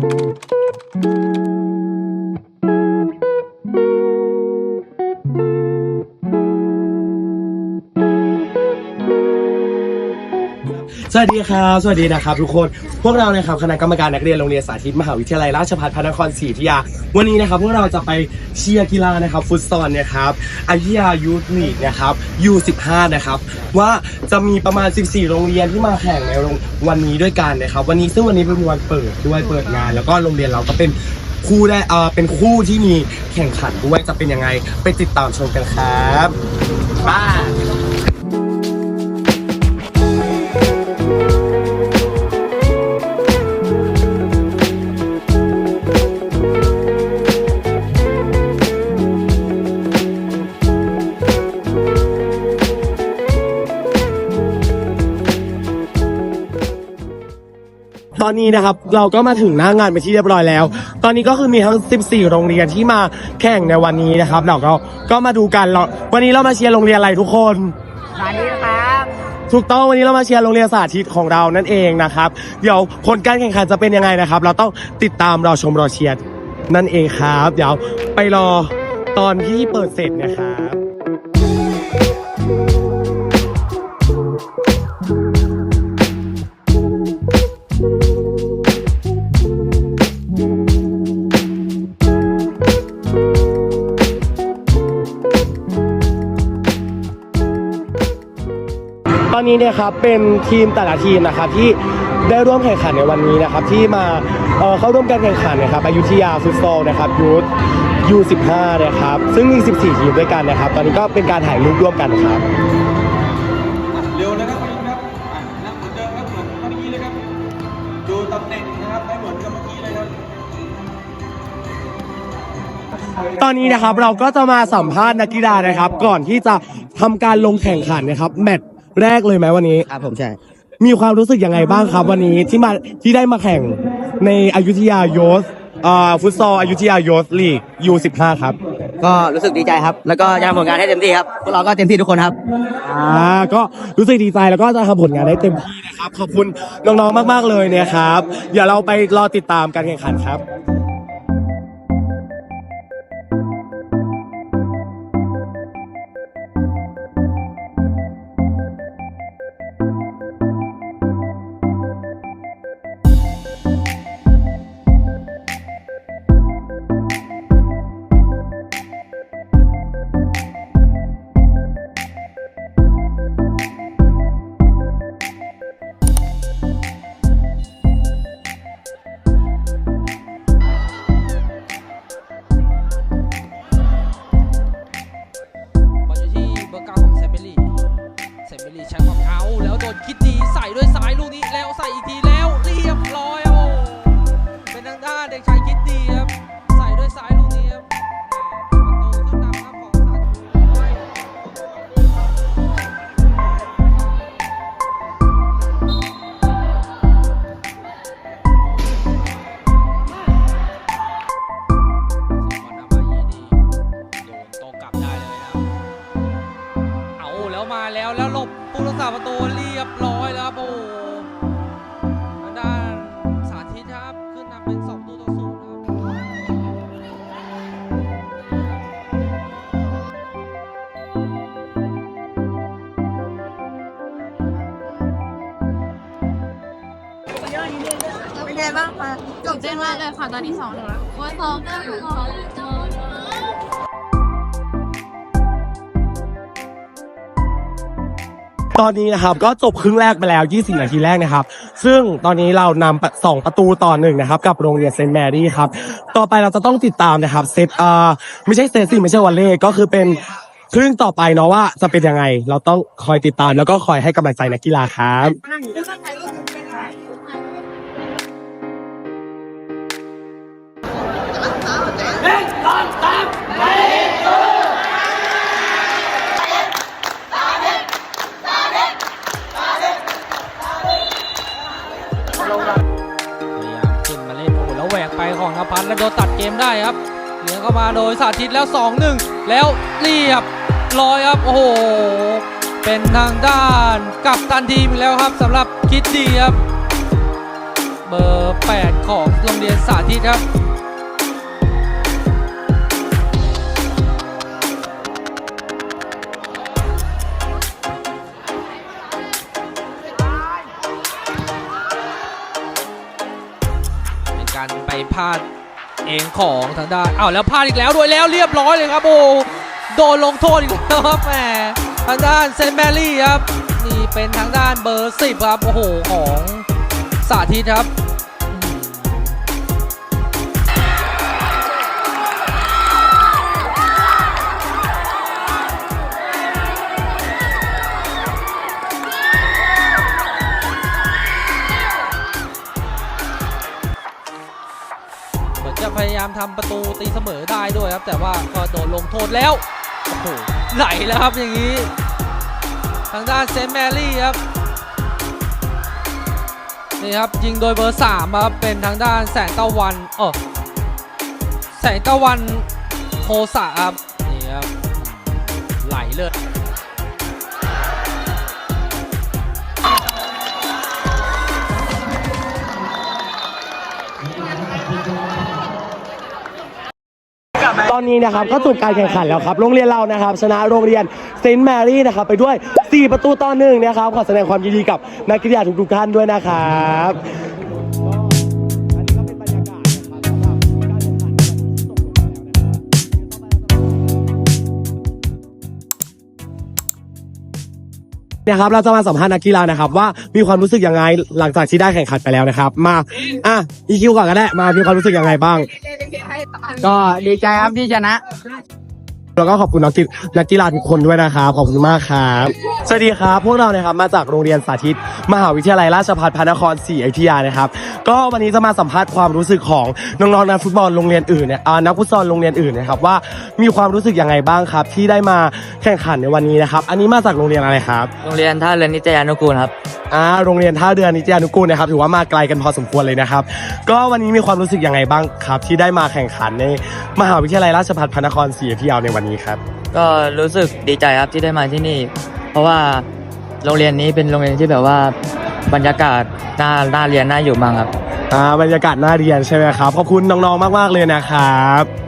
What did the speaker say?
Thank you. สวัสดีครับ สวัสดีนะครับทุกคน พวกเรานะครับคณะกรรมการนักเรียนโรงเรียนสาธิตมหาวิทยาลัยราชภัฏพระนครศรีอยุธยา วันนี้นะครับพวกเราจะไปเชียร์กีฬานะครับฟุตซอลนะครับอายุธยายูทลีกนะครับยู15นะครับว่าจะมีประมาณ 14 โรงเรียนที่มาแข่งในโรงวันนี้ด้วยกันนะครับ วันนี้ซึ่งวันนี้เป็นวันเปิดด้วยเปิดงาน แล้วก็โรงเรียนเราก็เป็นคู่ได้เออเป็นคู่ที่มีแข่งขันด้วยจะเป็นยังไงไปติดตามชมกันครับบ้า อนนี้นะครับเราก็มาถึงหน้างานไปนที่เรียบร้อยแล้ว ตอนนี้ก็คือมีทั้ง 14 โรงเรียนที่มาแข่งในวันนี้นะครับ เราก็ก็มาดูกันเราวันนี้เรามาเชียร์โรงเรียนอะไรทุกคน สวัสดีครับ ถูกต้องวันนี้เรามาเชียร์โรงเรียนสาธิตของเรานั่นเองนะครับ เดี๋ยวผลการแข่งขันจะเป็นยังไงนะครับ เราต้องติดตามรอชมรอเชียร์นั่นเองครับ เดี๋ยวไปรอตอนที่เปิดเสร็จนะครับ นนี้เนี่ยครับเป็นทีมแต่ละทีมนะครับที่ได้ร่วมแข่งขันในวันนี้นะครับ ที่มาเอ่อเข้าร่วมการแข่งขันนะครับอยุธยาฟุตซอลนะครับยูทยู15นะครับ ซึ่งมี14 ทีมด้วยกันนะครับ ตอนนี้ก็เป็นการถ่ายรูปร่วมกันครับเร็วนะครับพี่ครับอะนับเหมือนเดิมครับเหมือนเมื่อกี้เลยครับดูตำแหน่งนะครับให้เหมือนกับเมื่อกี้เลยครับตอนนี้นะครับเราก็จะมาสัมภาษณ์นักกีฬานะครับ ก่อนที่จะทำการลงแข่งขันนะครับ แมตช์ แรกเลยไหมวันนี้ ครับผมใช่ มีความรู้สึกยังไงบ้างครับวันนี้ที่มาที่ได้มาแข่งในอยุธยาโยสอ่าฟุตซอลอยุธยาโยสลีกยู15ครับ ก็รู้สึกดีใจครับ แล้วก็จะทำผลงานให้เต็มที่ครับพวกเราก็เต็มที่ทุกคนครับ อ่าก็รู้สึกดีใจแล้วก็จะทำผลงานได้เต็มที่นะครับ ขอบคุณน้องๆมากๆเลยนะครับ เดี๋ยวเราไปรอติดตามการแข่งขันครับ ประตูเรียบร้อยแล้วครับโอ้โหทางด้านสาธิตครับ ขึ้นนำเป็น2ตัวต่อศูนย์ครับเป็นไงบ้างคะจบเต้นมากเลยค่ะตอนนี้สองหนึ่งแล้ววันสองก็สอง ตอนนี้นะครับก็จบครึ่งแรกไปแล้ว 20 นาทีแรกนะครับ ซึ่งตอนนี้เรานำสองประตูต่อหนึ่งนะครับกับโรงเรียนเซนต์แมรี่ครับ ต่อไปเราจะต้องติดตามนะครับเซตอ่าไม่ใช่เซตสิไม่ใช่วันเล่ก็คือเป็นครึ่งต่อไปเนาะว่าจะเป็นยังไง เราต้องคอยติดตามแล้วก็คอยให้กำลังใจนักกีฬาครับพย ไปของนภัสแล้วโดนตัดเกมได้ครับเหลือเข้ามาโดยสาธิตแล้ว 2-1 แล้วเรียบร้อยครับโอ้โหเป็นทางด้านกับตันทีมอีกแล้วครับสำหรับคิดดีครับ เบอร์ 8 ของโรงเรียนสาธิตครับ เป็นไปพลาดเองของทางด้านอ้าวแล้วพลาดอีกแล้วด้วยแล้วเรียบร้อยเลยครับโอ้โดนลงโทษอีกแล้วครับแหมทางด้านเซนแมรี่ครับนี่เป็นทางด้านเบอร์สิบครับโอ้โหของสาธิตครับ จะพยายามทำประตูตีเสมอได้ด้วยครับ แต่ว่าก็โดนลงโทษแล้วโอ้โหไหลแล้วครับอย่างนี้ ทางด้านเซนแมรี่ครับนี่ครับยิงโดยเบอร์สามครับเป็นทางด้านแสงตะวันเออแสงตะวันโคสะครับนี่ครับไหลเลยต อนนี้นะครับก็จบการแข่งขันแล้วครับ โรงเรียนเรานะครับ ชนะโรงเรียนเซนต์แมรี่นะครับไปด้วย 4 ประตูต่อหนึ่งนะครับขอแสดงความยินดีกับนักกีฬาทุกๆท่านด้วยนะครับ นะครับเราจะมาสัมภาษณ์นักกีฬานะครับว่ามีความรู้สึกยังไงหลังจากที่ได้แข่งขันไปแล้วนะครับ มาอะอีคิวก่อนก็ได้มามีความรู้สึกยังไงบ้าง ก็ดีใจครับที่ชนะ แล้วก็ขอบคุณนักกีนักกีฬาทุกคนด้วยนะครับขอบคุณมากครับสวัสดีครับพวกเรานะครับมาจากโรงเรียนสาธิต มหาวิทยาลัยราชภัฏพระนครศรีอยุธยานะครับ ก็วันนี้จะมาสัมภาษณ์ความรู้สึกของน้องๆนักฟุตบอลโรงเรียนอื่นเนี่ยอ่านักฟุตซอลโรงเรียนอื่นนะครับว่ามีความรู้สึกยังไงบ้างครับ ที่ได้มาแข่งขันในวันนี้นะครับ อันนี้มาจากโรงเรียนอะไรครับโรงเรียนท่าเรือนิตยานุกูลครับอ่าโรงเรียนท่าเรือนิตยานุกูลนะครับถือว่ามาไกลกันพอสมควรเลยนะครับ ก็วันนี้มีความรู้สึกยังไงบ้างครับ ที่ได้มาแข่งขันในมหาวิทยาลัยราชภัฏพระนครศรีอยุธยาในวันนี้ครับ ก็รู้สึกดีใจครับที่ได้มาที่นี่ เพราะว่าโรงเรียนนี้เป็นโรงเรียนที่แบบว่าบรรยากาศน่าน่าเรียนน่าอยู่มากครับ อ่าบรรยากาศน่าเรียนใช่ไหมครับ ขอบคุณน้องๆมากๆเลยนะครับ